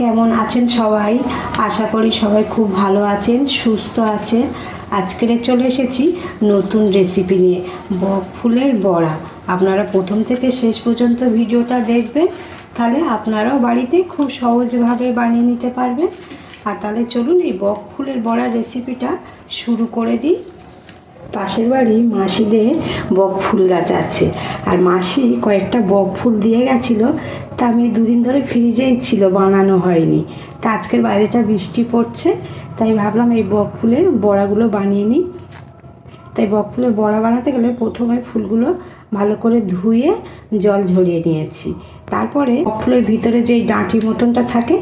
কেমন আছেন সবাই? আশা করি সবাই খুব ভালো আছেন, সুস্থ আছেন। আজকের চলে এসেছি নতুন রেসিপি নিয়ে, বক ফুলের বড়া। আপনারা প্রথম থেকে শেষ পর্যন্ত ভিডিওটা দেখবেন, তাহলে আপনারাও বাড়িতে খুব সহজভাবে বানিয়ে নিতে পারবেন। আর তাহলে চলুন এই বক ফুলের বড়া রেসিপিটা শুরু করে দিই। পাশের বাড়ি মাসিদের বক ফুল গাছ আছে। আর মাসি কয়েকটা বক ফুল দিয়ে গেছিল, তা আমি দুদিন ধরে ফ্রিজেই ছিল, বানানো হয়নি। তা আজকের বাইরেটা বৃষ্টি পড়ছে, তাই ভাবলাম এই বক ফুলের বড়াগুলো বানিয়ে নিই। তাই বক ফুলের বড়া বানাতে গেলে প্রথমে ফুলগুলো ভালো করে ধুয়ে জল ঝরিয়ে নিয়েছি। তারপরে বক ফুলের ভিতরে যে ডাঁটি মতনটা থাকে,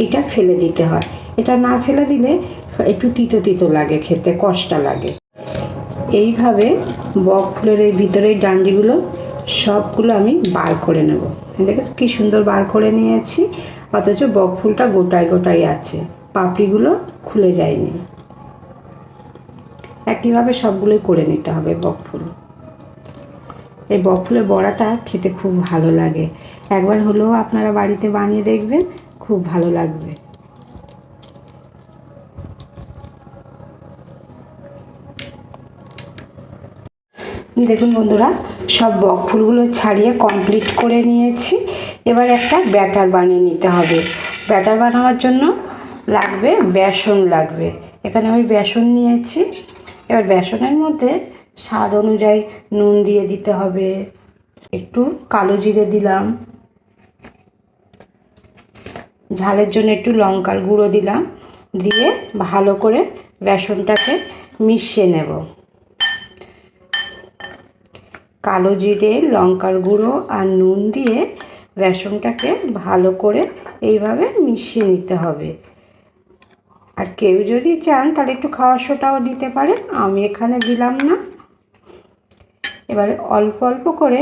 এইটা ফেলে দিতে হয়। এটা না ফেলে দিলে একটু তিতো তিতো লাগে, খেতে কষ্ট লাগে। এইভাবে বক ফুলের এই ভিতরের ডান্ডিগুলো সবগুলো আমি বার করে নেব। দেখেছ কি সুন্দর বার করে নিয়েছি, অথচ বক ফুলটা গোটায় গোটাই আছে, পাপড়িগুলো খুলে যায়নি। একইভাবে সবগুলোই করে নিতে হবে বক ফুল। এই বক ফুলের বড়াটা খেতে খুব ভালো লাগে। একবার হলেও আপনারা বাড়িতে বানিয়ে দেখবেন, খুব ভালো লাগবে। দেখুন বন্ধুরা, সব বক ফুলগুলো ছাড়িয়ে কমপ্লিট করে নিয়েছি। এবার একটা ব্যাটার বানিয়ে নিতে হবে। ব্যাটার বানানোর জন্য লাগবে বেসন লাগবে। এখানে আমি বেসন নিয়েছি। এবার বেসনের মধ্যে স্বাদ অনুযায়ী নুন দিয়ে দিতে হবে। একটু কালো জিরে দিলাম। ঝালের জন্য একটু লঙ্কার গুঁড়ো দিলাম। দিয়ে ভালো করে বেসনটাকে মিশিয়ে নেব। কালো জিরে, লঙ্কার গুঁড়ো আর নুন দিয়ে বেসনটাকে ভালো করে এইভাবে মিশিয়ে নিতে হবে। আর কেউ যদি চান তাহলে একটু খাওয়ার সোটাও দিতে পারেন, আমি এখানে দিলাম না। এবারে অল্প অল্প করে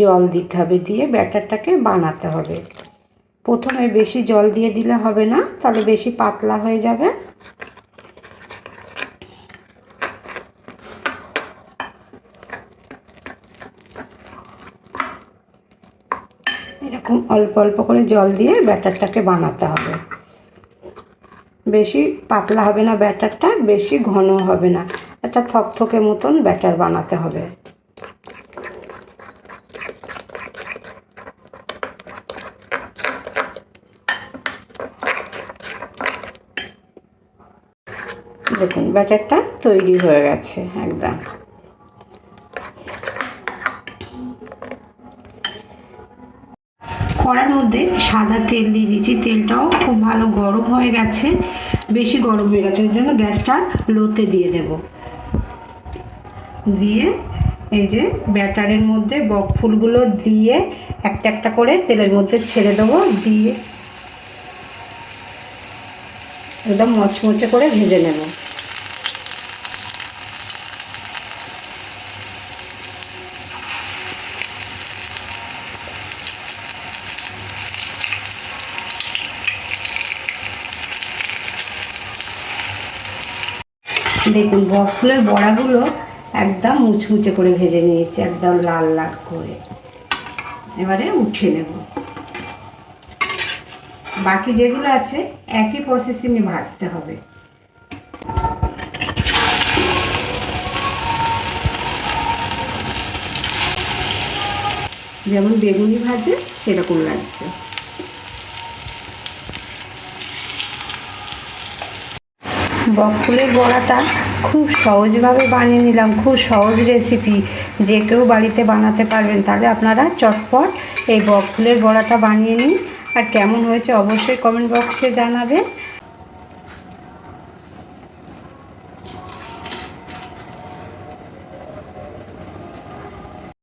জল দিতে হবে দিয়ে ব্যাটারটাকে বানাতে হবে। প্রথমে বেশি জল দিয়ে দিলে হবে না, তাহলে বেশি পাতলা হয়ে যাবে। এরকম অল্প অল্প করে জল দিয়ে ব্যাটারটাকে বানাতে হবে। বেশি পাতলা হবে না ব্যাটারটা, বেশি ঘন হবে না। একটা থকথকে মতন ব্যাটার বানাতে হবে। দেখুন, ব্যাটারটা তৈরি হয়ে গেছে একদম। কড়ার মধ্যে সাদা তেল দিয়ে দিয়েছি। তেলটাও খুব ভালো গরম হয়ে গেছে। বেশি গরম হয়ে গেছে, ওই জন্য গ্যাসটা লোতে দিয়ে দেব। দিয়ে এই যে ব্যাটারের মধ্যে বক ফুলগুলো দিয়ে একটা একটা করে তেলের মধ্যে ছেড়ে দেবো। দিয়ে একদম মচমচে করে ভেজে নেব। দেখুন বক ফুলের বড়াগুলো একদম মুচমুচে করে ভেজে নিয়েছি, একদম লাল লাল করে। এবারে উঠিয়ে নেব। বাকি যেগুলো আছে, একই প্রসেসিংয়ে ভাজতে হবে। যেমন বেগুনি ভাজে, সেরকম লাগছে। বকফুলের বড়াটা খুব সহজভাবে বানিয়ে নিলাম, খুব সহজ রেসিপি যে কেউ বাড়িতে বানাতে পারবেন, তাহলে আপনারা চটপট এই বকফুলের বড়াটা বানিয়ে নিন। আর কেমন হয়েছে অবশ্যই কমেন্ট বক্সে জানাবেন।